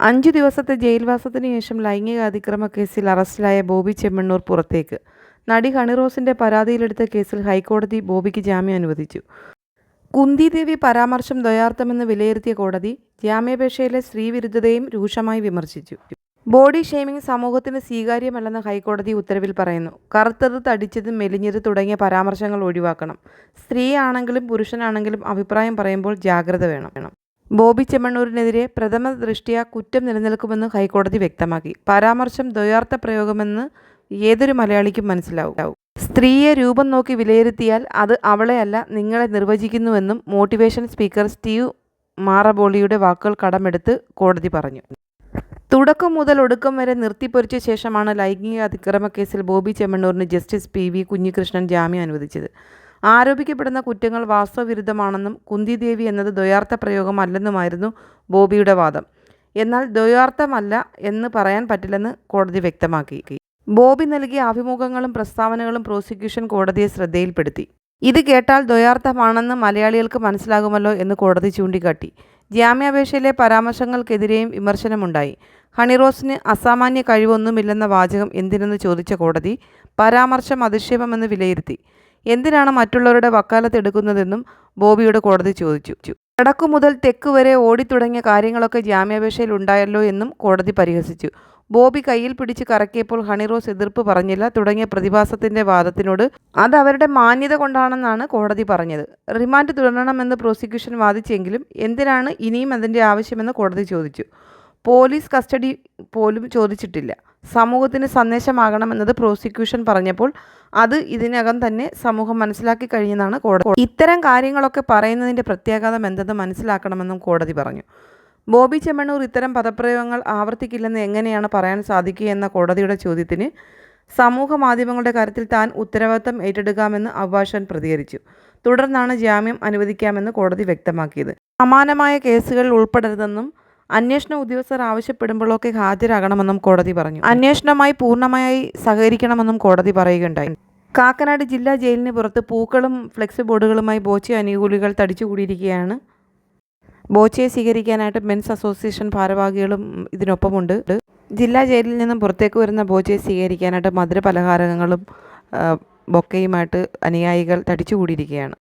അഞ്ചു ദിവസത്തെ ജയിൽവാസത്തിന് ശേഷം ലൈംഗിക അതിക്രമ കേസിൽ അറസ്റ്റിലായ ബോബി ചെമ്മണ്ണൂർ പുറത്തേക്ക്. നടി ഹണിറോസിന്റെ പരാതിയിലെടുത്ത കേസിൽ ഹൈക്കോടതി ബോബിക്ക് ജാമ്യം അനുവദിച്ചു. കുന്തി ദേവി പരാമർശം ദ്വയാർത്ഥമെന്ന് വിലയിരുത്തിയ കോടതി ജാമ്യാപേക്ഷയിലെ സ്ത്രീവിരുദ്ധതയും രൂക്ഷമായി വിമർശിച്ചു. ബോഡി ഷെയ്മിംഗ് സമൂഹത്തിന് സ്വീകാര്യമല്ലെന്ന് ഹൈക്കോടതി ഉത്തരവിൽ പറയുന്നു. കറുത്തത് തടിച്ചത് മെലിഞ്ഞത് തുടങ്ങിയ പരാമർശങ്ങൾ ഒഴിവാക്കണം. സ്ത്രീയാണെങ്കിലും പുരുഷനാണെങ്കിലും അഭിപ്രായം പറയുമ്പോൾ ജാഗ്രത വേണം. ബോബി ചെമ്മണ്ണൂരിനെതിരെ പ്രഥമ ദൃഷ്ട്യാ കുറ്റം നിലനിൽക്കുമെന്ന് ഹൈക്കോടതി വ്യക്തമാക്കി. പരാമർശം ദ്വയാർത്ഥ പ്രയോഗമെന്ന് ഏതൊരു മലയാളിക്കും മനസ്സിലാവും. സ്ത്രീയെ രൂപം നോക്കി വിലയിരുത്തിയാൽ അത് അവളെയല്ല നിങ്ങളെ നിർവചിക്കുന്നുവെന്നും മോട്ടിവേഷൻ സ്പീക്കർ സ്റ്റീവ് മാറബോളിയുടെ വാക്കുകൾ കടമെടുത്ത് കോടതി പറഞ്ഞു. തുടക്കം മുതൽ ഒടുക്കം വരെ നിർത്തിപ്പൊരിച്ച ശേഷമാണ് ലൈംഗിക അതിക്രമ കേസിൽ ബോബി ചെമ്മണ്ണൂരിന് ജസ്റ്റിസ് പി വി കുഞ്ഞികൃഷ്ണൻ ജാമ്യം അനുവദിച്ചത്. ആരോപിക്കപ്പെടുന്ന കുറ്റങ്ങൾ വാസ്തവവിരുദ്ധമാണെന്നും കുന്തിദേവി എന്നത് ദ്വയാർത്ഥ പ്രയോഗമല്ലെന്നുമായിരുന്നു ബോബിയുടെ വാദം. എന്നാൽ ദ്വയാർത്ഥമല്ല എന്ന് പറയാൻ പറ്റില്ലെന്ന് കോടതി വ്യക്തമാക്കി. ബോബി നൽകിയ അഭിമുഖങ്ങളും പ്രസ്താവനകളും പ്രോസിക്യൂഷൻ കോടതിയെ ശ്രദ്ധയിൽപ്പെടുത്തി. ഇത് കേട്ടാൽ ദ്വയാർത്ഥമാണെന്ന് മലയാളികൾക്ക് മനസ്സിലാകുമല്ലോ എന്ന് കോടതി ചൂണ്ടിക്കാട്ടി. ജാമ്യാപേക്ഷയിലെ പരാമർശങ്ങൾക്കെതിരെയും വിമർശനമുണ്ടായി. ഹണിറോസിന് അസാമാന്യ കഴിവൊന്നുമില്ലെന്ന വാചകം എന്തിനെന്ന് ചോദിച്ച കോടതി പരാമർശം അധിക്ഷേപമെന്ന് വിലയിരുത്തി. എന്തിനാണ് മറ്റുള്ളവരുടെ വക്കാലത്ത് എടുക്കുന്നതെന്നും ബോബിയോട് കോടതി ചോദിച്ചു. വടക്കു മുതൽ തെക്ക് വരെ ഓടിത്തുടങ്ങിയ കാര്യങ്ങളൊക്കെ ജാമ്യാപേക്ഷയിൽ ഉണ്ടായല്ലോ എന്നും കോടതി പരിഹസിച്ചു. ബോബി കയ്യിൽ പിടിച്ച് കറക്കിയപ്പോൾ ഹണിറോസ് എതിർപ്പ് പറഞ്ഞില്ല. തുടങ്ങിയ പ്രതിഭാസത്തിന്റെ വാദത്തിനോട് അത് അവരുടെ മാന്യത കൊണ്ടാണെന്നാണ് കോടതി പറഞ്ഞത്. റിമാൻഡ് തുടരണമെന്ന് പ്രോസിക്യൂഷൻ വാദിച്ചെങ്കിലും എന്തിനാണ് ഇനിയും അതിന്റെ ആവശ്യമെന്ന് കോടതി ചോദിച്ചു. പോലീസ് കസ്റ്റഡി പോലും ചോദിച്ചിട്ടില്ല. സമൂഹത്തിന് സന്ദേശമാകണമെന്നത് പ്രോസിക്യൂഷൻ പറഞ്ഞപ്പോൾ അത് ഇതിനകം തന്നെ സമൂഹം മനസ്സിലാക്കി കഴിഞ്ഞെന്നാണ് കോടതി ഇത്തരം കാര്യങ്ങളൊക്കെ പറയുന്നതിന്റെ പ്രത്യാഘാതം എന്തെന്ന് മനസ്സിലാക്കണമെന്നും കോടതി പറഞ്ഞു. ബോബി ചെമ്മണ്ണൂർ ഇത്തരം പദപ്രയോഗങ്ങൾ ആവർത്തിക്കില്ലെന്ന് എങ്ങനെയാണ് പറയാൻ സാധിക്കുക എന്ന കോടതിയുടെ ചോദ്യത്തിന് സമൂഹ മാധ്യമങ്ങളുടെ കാര്യത്തിൽ താൻ ഉത്തരവാദിത്തം ഏറ്റെടുക്കാമെന്ന് അഭിഭാഷകൻ പ്രതികരിച്ചു. തുടർന്നാണ് ജാമ്യം അനുവദിക്കാമെന്ന് കോടതി വ്യക്തമാക്കിയത്. സമാനമായ കേസുകളിൽ ഉൾപ്പെടരുതെന്നും അന്വേഷണ ഉദ്യോഗസ്ഥർ ആവശ്യപ്പെടുമ്പോഴൊക്കെ ഹാജരാകണമെന്നും കോടതി പറഞ്ഞു. അന്വേഷണവുമായി പൂർണമായി സഹകരിക്കണമെന്നും കോടതി പറയുകയുണ്ടായി. കാക്കനാട് ജില്ലാ ജയിലിന് പുറത്ത് പൂക്കളും ഫ്ലെക്സ് ബോർഡുകളുമായി ബോച്ചെ അനുകൂലികൾ തടിച്ചുകൂടിയിരിക്കുകയാണ്. ബോച്ചയെ സ്വീകരിക്കാനായിട്ട് മെൻസ് അസോസിയേഷൻ ഭാരവാഹികളും ഇതിനൊപ്പമുണ്ട്. ജില്ലാ ജയിലിൽ നിന്നും പുറത്തേക്ക് വരുന്ന ബോച്ചയെ സ്വീകരിക്കാനായിട്ട് മധുര പലഹാരങ്ങളും ബൊക്കയുമായിട്ട് അനുയായികൾ തടിച്ചുകൂടിയിരിക്കുകയാണ്.